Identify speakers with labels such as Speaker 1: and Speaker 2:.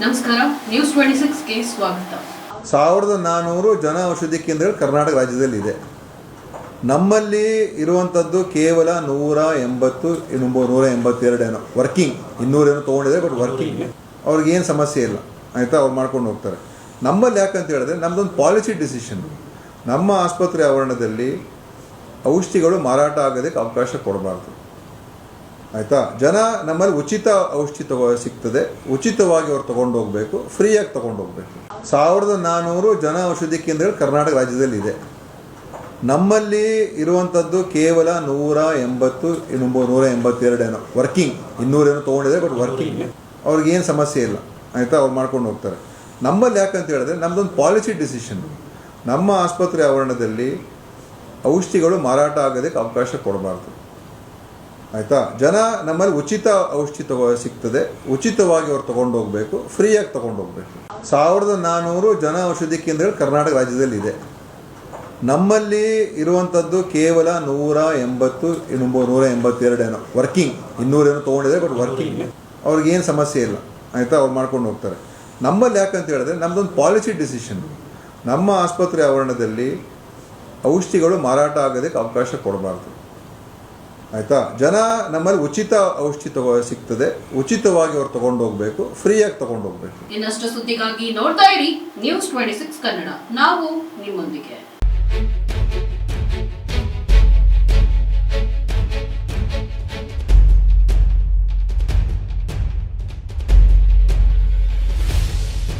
Speaker 1: ನಮಸ್ಕಾರ news twenty ಸಿಕ್ಸ್ಗೆ ಸ್ವಾಗತ.
Speaker 2: ಸಾವಿರದ ನಾನ್ನೂರು ಜನ ಔಷಧಿ ಕೇಂದ್ರಗಳು ಕರ್ನಾಟಕ ರಾಜ್ಯದಲ್ಲಿ ಇದೆ ನಮ್ಮಲ್ಲಿ ಇರುವಂಥದ್ದು ಕೇವಲ ನೂರ ಎಂಬತ್ತು ನೂರ ಎಂಬತ್ತೆರಡೇನೋ ವರ್ಕಿಂಗ್ ಇನ್ನೂರೇನೋ ತೊಗೊಂಡಿದೆ ಬಟ್ ವರ್ಕಿಂಗ್ ಅವ್ರಿಗೇನು ಸಮಸ್ಯೆ ಇಲ್ಲ. ಆಯಿತಾ? ಅವ್ರು ಮಾಡ್ಕೊಂಡು ಹೋಗ್ತಾರೆ. ನಮ್ಮಲ್ಲಿ ಯಾಕಂತ ಹೇಳಿದ್ರೆ ನಮ್ಮದೊಂದು ಪಾಲಿಸಿ ಡಿಸಿಷನ್ ನಮ್ಮ ಆಸ್ಪತ್ರೆ ಆವರಣದಲ್ಲಿ ಔಷಧಿಗಳು ಮಾರಾಟ ಆಗೋದಕ್ಕೆ ಅವಕಾಶ ಕೊಡಬಾರ್ದು. ಆಯಿತಾ? ಜನ ನಮ್ಮಲ್ಲಿ ಉಚಿತ ಔಷಧಿ ತಗೋ ಸಿಗ್ತದೆ. ಉಚಿತವಾಗಿ ಅವ್ರು ಹೋಗಬೇಕು ಫ್ರೀಯಾಗಿ ತಗೊಂಡು ಹೋಗಬೇಕು ಸಾವಿರದ ನಾನ್ನೂರು ಜನ ಔಷಧಿ ಕೇಂದ್ರಗಳು ಕರ್ನಾಟಕ ರಾಜ್ಯದಲ್ಲಿ ಇದೆ ನಮ್ಮಲ್ಲಿ ಇರುವಂಥದ್ದು ಕೇವಲ ನೂರ ಎಂಬತ್ತು ನೂರ ಎಂಬತ್ತೆರಡೇನೋ ವರ್ಕಿಂಗ್. ಇನ್ನೂರೇನೋ ತೊಗೊಂಡಿದೆ ಬಟ್ ವರ್ಕಿಂಗ್. ಅವ್ರಿಗೇನು ಸಮಸ್ಯೆ ಇಲ್ಲ. ಆಯಿತಾ? ಅವ್ರು ಮಾಡ್ಕೊಂಡು ಹೋಗ್ತಾರೆ. ನಮ್ಮಲ್ಲಿ ಯಾಕಂತ ಹೇಳಿದ್ರೆ ನಮ್ಮದೊಂದು ಪಾಲಿಸಿ ಡಿಸಿಷನ್. ನಮ್ಮ ಆಸ್ಪತ್ರೆ ಆವರಣದಲ್ಲಿ ಔಷಧಿಗಳು ಮಾರಾಟ ಆಗೋದಕ್ಕೆ ಅವಕಾಶ ಕೊಡಬಾರ್ದು. ಆಯಿತಾ? ಜನ ನಮ್ಮಲ್ಲಿ ಉಚಿತ ಔಷಧಿ ತಗೋ ಸಿಗ್ತದೆ. ಉಚಿತವಾಗಿ ಅವ್ರು ತಗೊಂಡೋಗ್ಬೇಕು. ಫ್ರೀಯಾಗಿ ತಗೊಂಡು ಹೋಗಬೇಕು ಸಾವಿರದ ನಾನ್ನೂರು ಜನ ಔಷಧಿ ಕೇಂದ್ರಗಳು ಕರ್ನಾಟಕ ರಾಜ್ಯದಲ್ಲಿ ಇದೆ ನಮ್ಮಲ್ಲಿ ಇರುವಂಥದ್ದು ಕೇವಲ ನೂರ ಎಂಬತ್ತು ನೂರ ಎಂಬತ್ತೆರಡೇನೋ ವರ್ಕಿಂಗ್. ಇನ್ನೂರೇನೋ ತೊಗೊಂಡಿದೆ ಬಟ್ ವರ್ಕಿಂಗ್. ಅವ್ರಿಗೇನು ಸಮಸ್ಯೆ ಇಲ್ಲ. ಆಯಿತಾ? ಅವ್ರು ಮಾಡ್ಕೊಂಡು ಹೋಗ್ತಾರೆ. ನಮ್ಮಲ್ಲಿ ಯಾಕಂತ ಹೇಳಿದ್ರೆ ನಮ್ಮದೊಂದು ಪಾಲಿಸಿ ಡಿಸಿಷನ್. ನಮ್ಮ ಆಸ್ಪತ್ರೆ ಆವರಣದಲ್ಲಿ ಔಷಧಿಗಳು ಮಾರಾಟ ಆಗೋದಕ್ಕೆ ಅವಕಾಶ ಕೊಡಬಾರ್ದು. ಆಯಿತಾ? ಜನ ನಮ್ಮಲ್ಲಿ ಉಚಿತ ಔಷಧಿ ತಗೋ ಸಿಗ್ತದೆ. ಉಚಿತವಾಗಿ ಅವ್ರು ತಗೊಂಡು ಹೋಗ್ಬೇಕು ಫ್ರೀಯಾಗಿ ತಗೊಂಡು ಹೋಗ್ಬೇಕು
Speaker 1: ಇನ್ನಷ್ಟು ಸುದ್ದಿಗಾಗಿ ನೋಡ್ತಾ ಇರಿ. News twenty six Kannada. ನಾವು ನಿಮ್ಮೊಂದಿಗೆ.